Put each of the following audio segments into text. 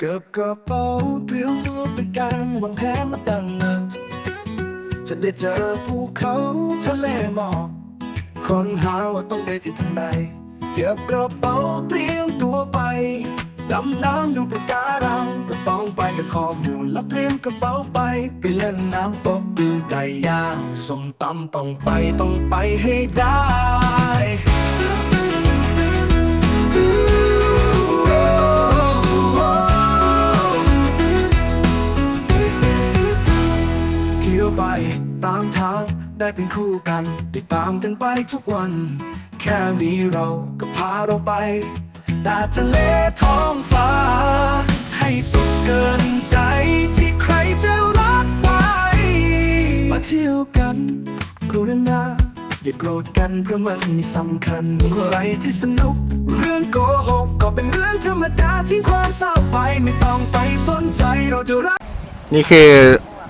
เก็บกระเป๋าเตรียมตัวไปการวางแผนมาตั้งนานจะได้เจอภูเขาทะเลหมอกค้นหาว่าต้องไปที่ทางใดเก็บกระเป๋าเตรียมตัวไปดำน้ำดูปะการังก็ต้องไปกับข้อมูลแล้วเตรียมกระเป๋าไป ไปเล่นน้ำตกดูไก่ย่างสมตำต้องไปต้องไปให้ได้ ตามทางได้เป็นคู่กัน ติดตามกันไปทุกวัน แค่มีเราก็พาเราไปต่ทะเลท้องฟ้า ให้สุดเกินใจที่ใครจะรักไว้มาเที่ยวกันกรุณาอย่าโกรธกันเพราะมันม่สำคัญอะไรที่สนุก เรื่องโกหกก็เป็นเรื่องธรรมดาที่ความเศร้าไปไม่ต้องไปสนใจเราจะรักนี่คือ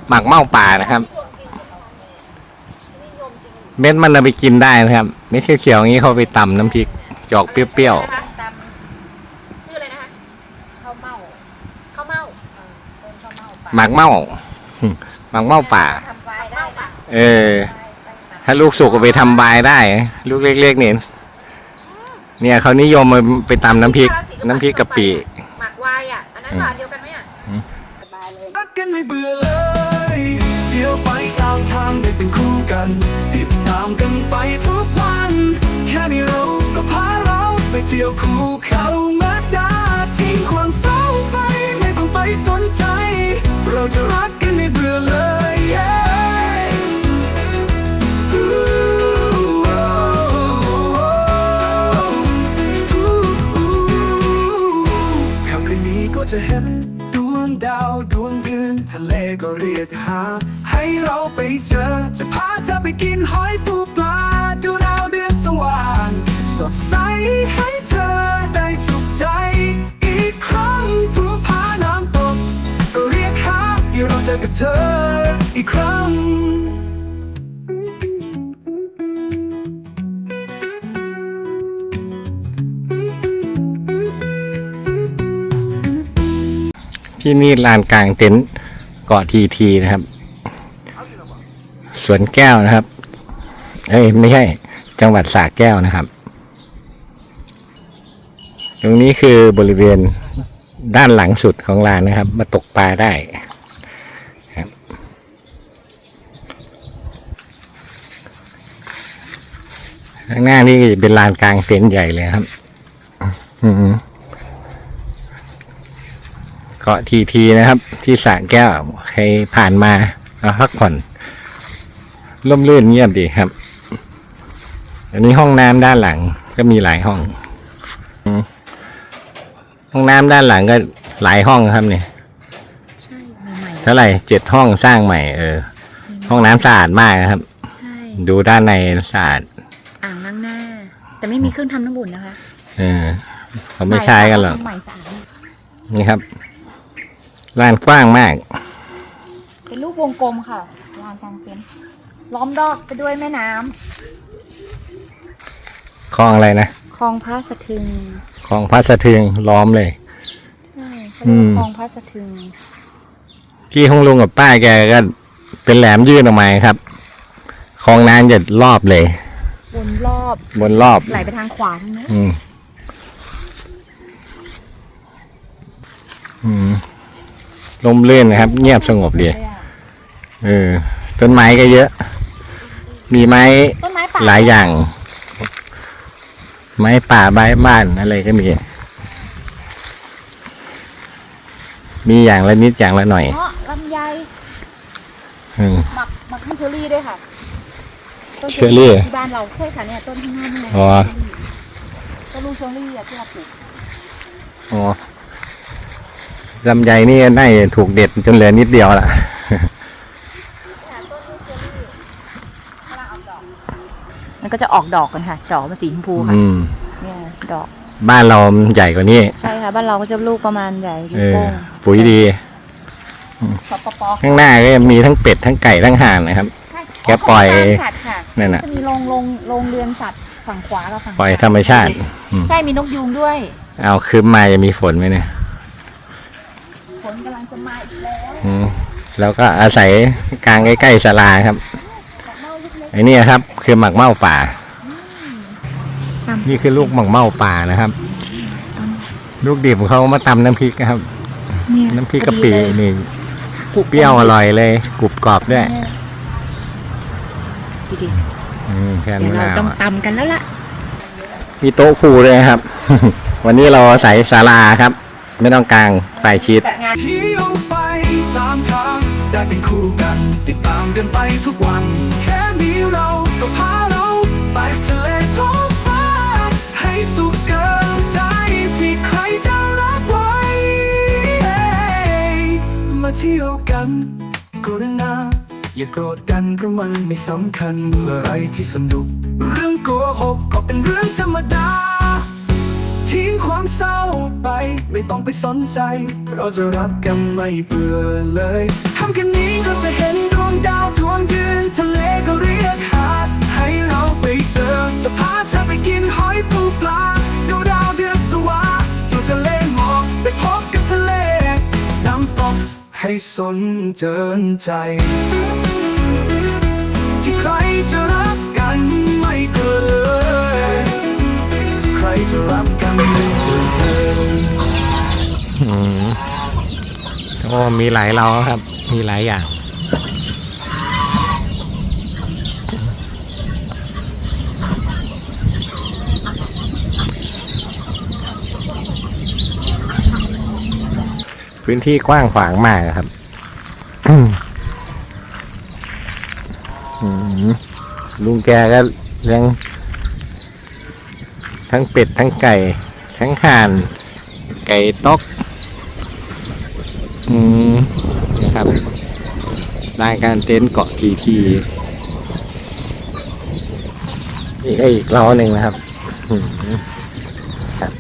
หมักเม่าป่านะครับ เม็ดมันเอาไปกินได้นะครับ เม็ดเขียวๆอย่างนี้เขาไปตำน้ำพริกจอกเปรี้ยวนะคะตำชื่ออะไรนะคะข้าวเม่าข้าวเม่าเออต้นข้าวเม่าๆหมักเม่า หมักเม่าป่า ทำไฟได้ปะเออถ้าลูกสุกก็ไปทำบายได้ ลูกเล็กๆเนี่ยเนี่ยเขานิยมมาไปตำน้ำพริก น้ำพริกกะปิ หมักไวายอะ อันนั้นหวานเดียวกันไหมอะอืมสบายเลย รักกันไม่เบื่อเลย เที่ยวไปตามทางได้เป็นคู่กันติดตามกันไปทุกวัน แค่นี้เราก็พาเราไปเที่ยวคู่เขาเมื่อดาทิ้งความเศร้าไปไม่ต้องไปสนใจ เราจะรักกันไม่เบื่อเลย yeah ะเลก็เรียกหา ให้เราไปเจอ จะพาเธอไปกินหอยปูปลา ดูดาวเดือนสว่าง สดใสให้เธอได้สุขใจ อีกครั้งภูผาน้ำตกก็เรียกหาให้เราเจอกับเธออีกครั้งที่นี่ลานกลางเต็นท์ เกาะทีทีนะครับ สวนแก้วนะครับ เอ้ยไม่ใช่ จังหวัดสระแก้วนะครับ ตรงนี้คือบริเวณด้านหลังสุดของลานนะครับ มาตกปลาได้ครับข้างหน้านี่เป็นลานกลางเต็นท์ใหญ่เลยครับ อืม เกาะทีทีนะครับ ที่สระแก้วใครผ่านมามาพักผ่อนร่มรื่นเงียบดีครับ อันนี้ห้องน้ำด้านหลังก็มีหลายห้องอืมห้องน้ำด้านหลังก็หลายห้องครับเนี่ยใช่ใหม่เท่าไหร่เจ็ดห้องสร้างใหม่เออ ห้องน้ำสะอาดมากนะครับ ใช่ดูด้านในสะอาดอ่างล้างหน้า แต่ไม่มีเครื่องทำน้ำอุ่นนะคะ เออเขาไม่ใช้กันหรอก ใหม่สะอาด นี่ครับ ลานกว้างมาก เป็นรูปวงกลมค่ะลานกลางเต็นท์ล้อมรอบไปด้วยแม่น้ำคลองอะไรนะคลองพระสะทึงคลองพัสะเทืองล้อมเลย ใช่เขาเรียกอืมว่าคลองพระสะทึงที่ห้องลุงกับป้าแกก็เป็นแหลมยื่นออกมาครับคลองน้ำจะรอบเลย วนรอบบนรอบ ไหลไปทางขวาทั้งนั้น อืม อืม ลมเลื่อนนะครับ เงียบสงบดีเลยอะเออต้นไม้ก็เยอะ มีไม้ต้นไม้ป่าหลายอย่าง ไม้ป่าไม้บ้านอะไรก็มี มีอย่างละนิดอย่างละหน่อยเงาะลำไยอืมหมักหมักต้นเชอรี่ด้วยค่ะต้นเชอรี่ที่บ้านเราใช่ค่ะเนี่ยต้นที่หน้านี่ไงอ๋อต้นลูกเชอรี่อะที่เราปลูกอ๋อ ลำไยนี่น่าจะถูกเด็ดจนเหลือนิดเดียวละมันก็จะออกดอกกันค่ะ ดอกมันสีชมพูค่ะอืม เนี่ยดอก บ้านเรามันใหญ่กว่านี้ ใช่ค่ะ บ้านเราก็จะลูกประมาณใหญ่ลูเอกอ โป่งปุ๋ยดีปอปอปอข้างหน้าก็จะมีทั้งเป็ดทั้งไก่ทั้งห่านนะครับใช่แกปล่อยของฟาร์มสัตว์ค่ะนั่นน่ะ จะมีโรงโรงโรงเรือนสัตว์ฝั่งขวากับฝั่งปล่อยซ้ายธรรมชาติอืมใช่มีนกยูงด้วยเอาคืมมาจะมีฝนไหมเนี่ยฝน กำลังจะมาอีกแล้วอืมแล้วก็อาศัยกลางใกล้ๆศาลาครับเมาลูกเล็กไอ้นี่ครับ คือหมักเม่าป่า นี่คือลูกหมักเม่าป่านะครับ ลูกดิบเขามาตำน้ำพริกนะครับ เนี่ยน้ำพริกกะปินี่เปรี้ยวอร่อยเลยกรุบกรอบด้วยดูดิอืมแค่เดี๋ยวมะเรานาวต้องอะ ตำกันแล้วล่ะมีโต๊ะครูด้วยครับ วันนี้เราอาศัยศาลาครับ ไม่ต้องกลางไฟชีตจัดงาน เที่ยวไปตามทาง ได้เป็นคู่กัน ติดตามกันไปทุกวัน แค่มีเราก็พาเรา ไปทะเลท้องฟ้า ให้สุขเกินใจที่ใครจะรับไว้เอ้ยมาเที่ยวกันกรุณาอย่าโกรธกันเพราะมันไม่สำคัญอะไรที่สนุก เรื่องโกหกก็เป็นเรื่องธรรมดา ทิ้งความเศร้าไป ไม่ต้องไปสนใจ เราจะรักกันไม่เบื่อเลยทำกันนี้ก็จะเห็นดวงดาวดวงยืนทะเลก็เรียกหาให้เราไปเจอ จะพาเธอไปกินหอยปูปลาดูดาวเดือนสว่าดูทะเลหมอกไปพบกับทะเลน้ำตกให้สนเจินใจ ที่ใครจะรัก มีหลายเราครับ มีหลายอย่างพื้นที่กว้างขวางมากครับ ลุงแกก็เลี้ยงทั้งเป็ด ทั้งไก่ ทั้งห่าน ไก่ต๊อก อืมนะครับลายการเต็นท์เกาะทีทีนี่ก็อีกล้อหนึ่งนะครับครับ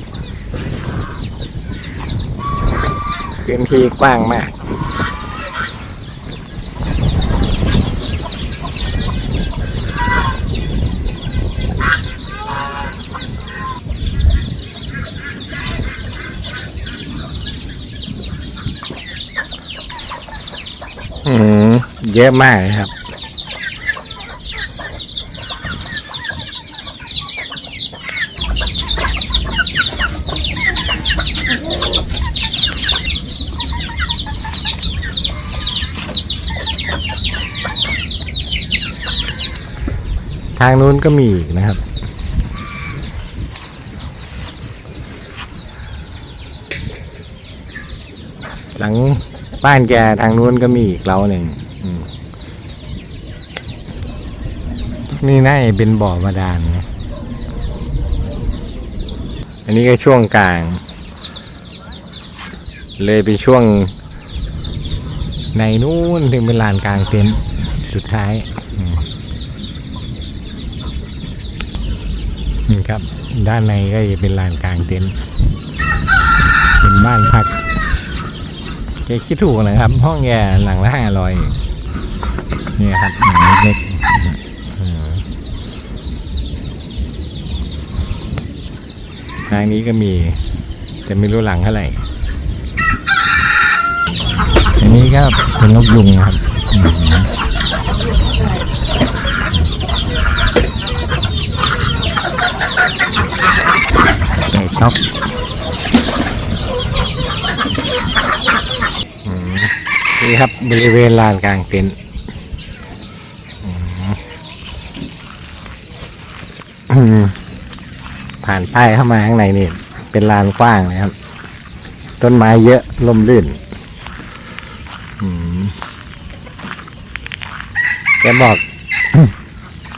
พื้นที่กว้างมาก อืมเยอะมากครับ ทางนู้นก็มีอีกนะครับ หลัง บ้านแกทางนู้นก็มีอีกเล้าหนึ่งนี่น่าจะเป็นบ่อบาดาลนะอันนี้ก็ช่วงกลาง เลยไปช่วง ในนู้นถึงเป็นลานกลางเต็นท์สุดท้ายนี่ครับ ด้านในก็จะเป็นลานกลางเต็นท์เป็นบ้านพัก แกคิดถูกนะครับ ห้องแกหลังละห้าร้อยนี่ครับหลังเล็กทางนี้ก็มี แต่ไม่รู้หลังเท่าไหร่ อันนี้ก็เป็นนกยุงนะครับอืมไก่ต๊อก นี่ครับบริเวณลานกลางเต็นท์ผ่านป้ายเข้ามาข้างในนี่ เป็นลานกว้างนะครับ ต้นไม้เยอะล่มลื่นแกบอก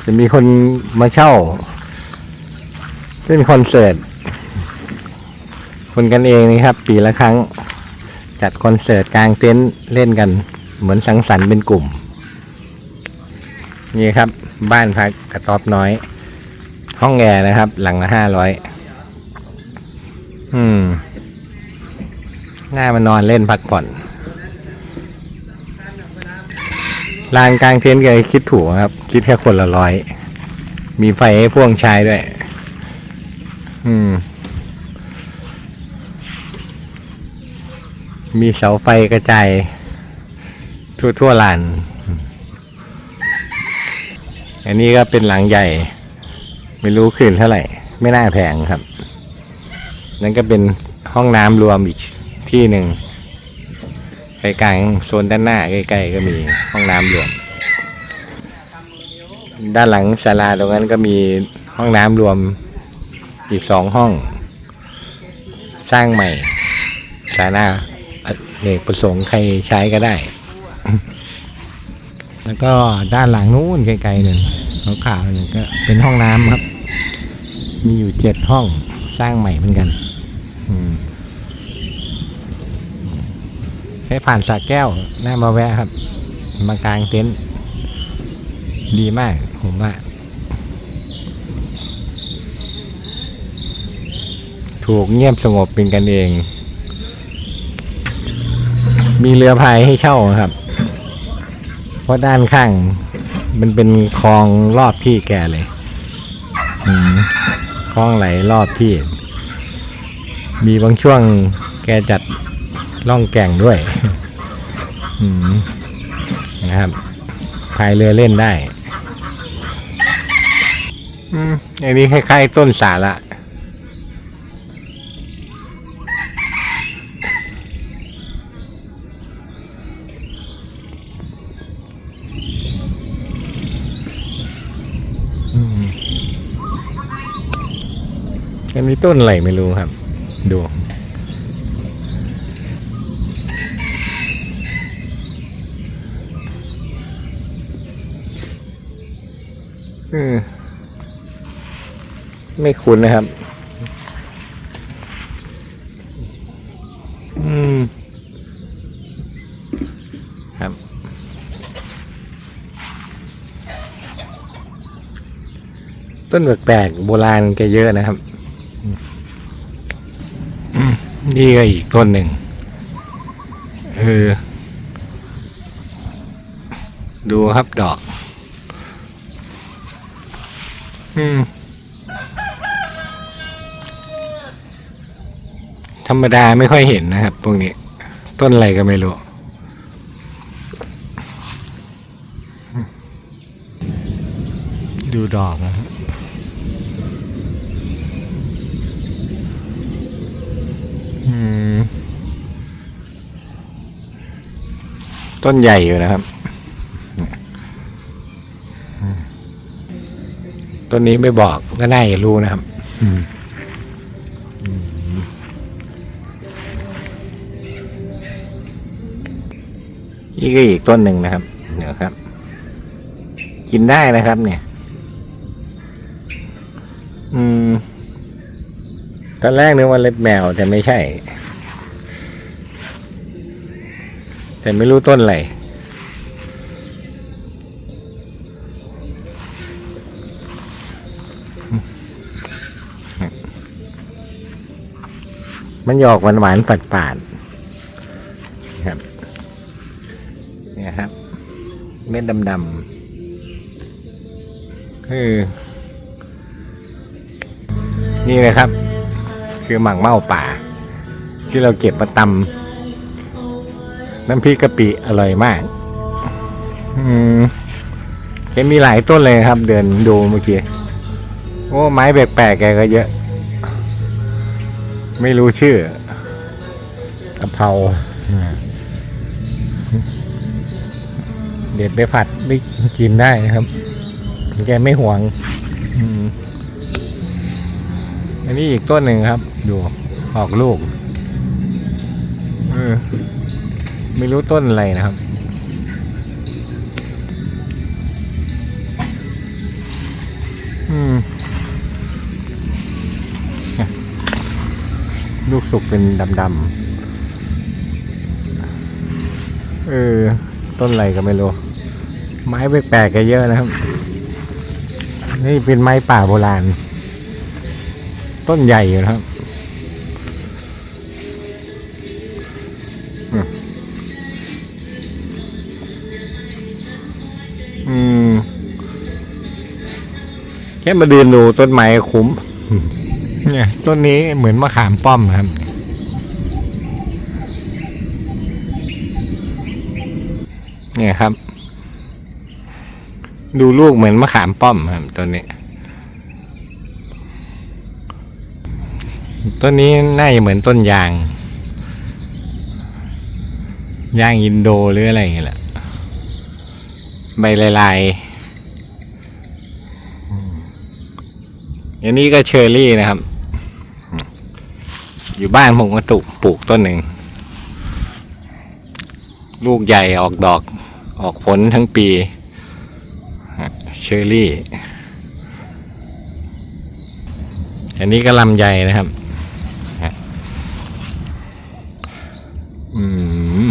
จะมีคนมาเช่าเล่นคอนเสิร์ตคนกันเองนะครับ ปีละครั้ง จัดคอนเสิร์ตกลางเต็นท์เล่นกัน เหมือนสังสรรค์เป็นกลุ่ม นี่ครับ บ้านพักกระต๊อบน้อย ห้องแอร์นะครับ หลังละห้าร้อยอืมง่ายมานอนเล่นพักผ่อนลานกลางเต็นท์แกคิดถูกครับ คิดแค่คนละร้อย มีไฟให้พ่วงใช้ด้วย อืม มีเสาไฟกระจายทั่วทั่วลาน อันนี้ก็เป็นหลังใหญ่ ไม่รู้คืนเท่าไหร่ ไม่น่าแพงครับ นั่นก็เป็นห้องน้ำรวมอีกที่หนึ่งไปกลางโซนด้านหน้าใกล้ๆก็มีห้องน้ำรวม ด้านหลังศาลาตรงนั้นก็มีห้องน้ำรวมอีกสองห้อง สร้างใหม่ศาลา เนกประสงค์ใครใช้ก็ได้ แล้วก็ด้านหลังนู้นไกลๆหนึ่งขาวๆหนึ่งก็เป็นห้องน้ำครับ มีอยู่เจ็ดห้องสร้างใหม่เหมือนกันใช้ผ่านสระแก้วหน่ามาแวะครับ มากางเต็นท์ดีมาก ผมว่า ถูกเงียบสงบเป็นกันเอง มีเรือพายให้เช่าครับ เพราะด้านข้าง มันเป็นคลองรอบที่แกเลยคลองไหลรอบที่ มีบางช่วงแกจัดล่องแก่งด้วยนะครับพายเรือเล่นได้ อืมอันนี้คล้ายๆต้นสาละ อืม อันนี้ต้นอะไรไม่รู้ครับ ดู อืมไม่คุ้นนะครับ อืม ครับ ต้นแปลกๆโบราณแกเยอะนะครับอืม นี่ก็อีกต้นหนึ่งเออดูครับดอก อืม ธรรมดาไม่ค่อยเห็นนะครับพวกนี้ ต้นอะไรก็ไม่รู้ ดูดอกนะครับ อืม ต้นใหญ่อยู่นะครับ ต้นนี้ไม่บอกก็น่าจะรู้นะครับนี่ก็อีกต้นหนึ่งนะครับเดี๋ยวครับ กินได้นะครับ เนี่ย อืมตอนแรกนึกว่าเล็บแมวแต่ไม่ใช่ แต่ไม่รู้ต้นอะไรมันหยอกหวานหวานๆฝาดฝาดๆครับ เนี่ยครับ เม็ดดำๆคือ นี่นะครับ คือหมักเม่าป่า ที่เราเก็บมาตำ น้ำพริกกะปิอร่อยมาก อืมเห็นมีหลายต้นเลยครับ เดินดูเมื่อกี้โอ้ไม้แปลกๆแกก็เยอะ ไม่รู้ชื่อกะเพราเด็ดไปผัดไม่กินได้นะครับ แกไม่หวงอันนี้อีกต้นหนึ่งครับ ดูออกลูก เออ ไม่รู้ต้นอะไรนะครับ อืมลูกสุกเป็นดำๆ เออ ต้นอะไรก็ไม่รู้ ไม้แปลกๆก็เยอะนะครับ นี่เป็นไม้ป่าโบราณ ต้นใหญ่อยู่นะครับ ค่มาเดินดูต้นไม้คุ้ม เนี่ยต้นนี้เหมือนมะขามป้อมครับ เนี่ยครับ ดูลูกเหมือนมะขามป้อมครับตัวนี้ ต้นนี้น่าจะเหมือนต้นยาง ยางอินโดหรืออะไรอย่างเงี้ยแหละใบลายๆอืม อันนี้ก็เชอร์รี่นะครับ อยู่บ้านผมก็ตุกปลูกต้นหนึ่ง ลูกใหญ่ออกดอกออกผลทั้งปี เชอร์รี่ อันนี้ก็ลำใหญ่นะครับ อืม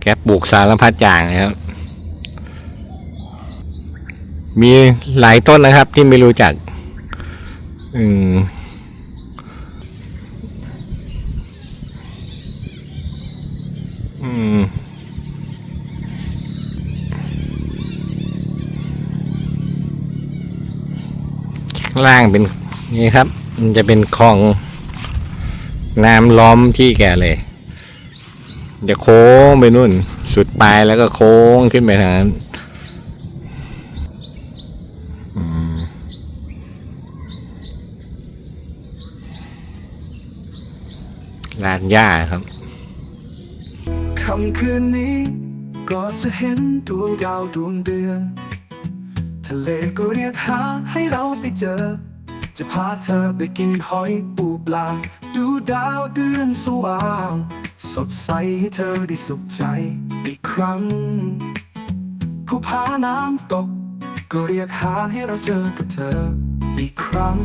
แกปลูกสารพัดอย่างนะครับ มีหลายต้นนะครับ ที่ไม่รู้จัก อืมอืมล่างเป็นนี่ครับ มันจะเป็นคลองน้ำล้อมที่แกเลย จะโค้งไปนู่น สุดปลายแล้วก็โค้งขึ้นไปทางนั้น ลานหญ้าครับค่ำคืนนี้ ก็จะเห็นดวงดาวดวงเดือน ทะเลก็เรียกหาให้เราไปเจอ จะพาเธอไปกินหอยปูปลา ดูดาวเดือนสว่าง สดใสให้เธอได้สุขใจอีกครั้ง ผู้พาน้ำตก ก็เรียกหาให้เราเจอกับเธออีกครั้ง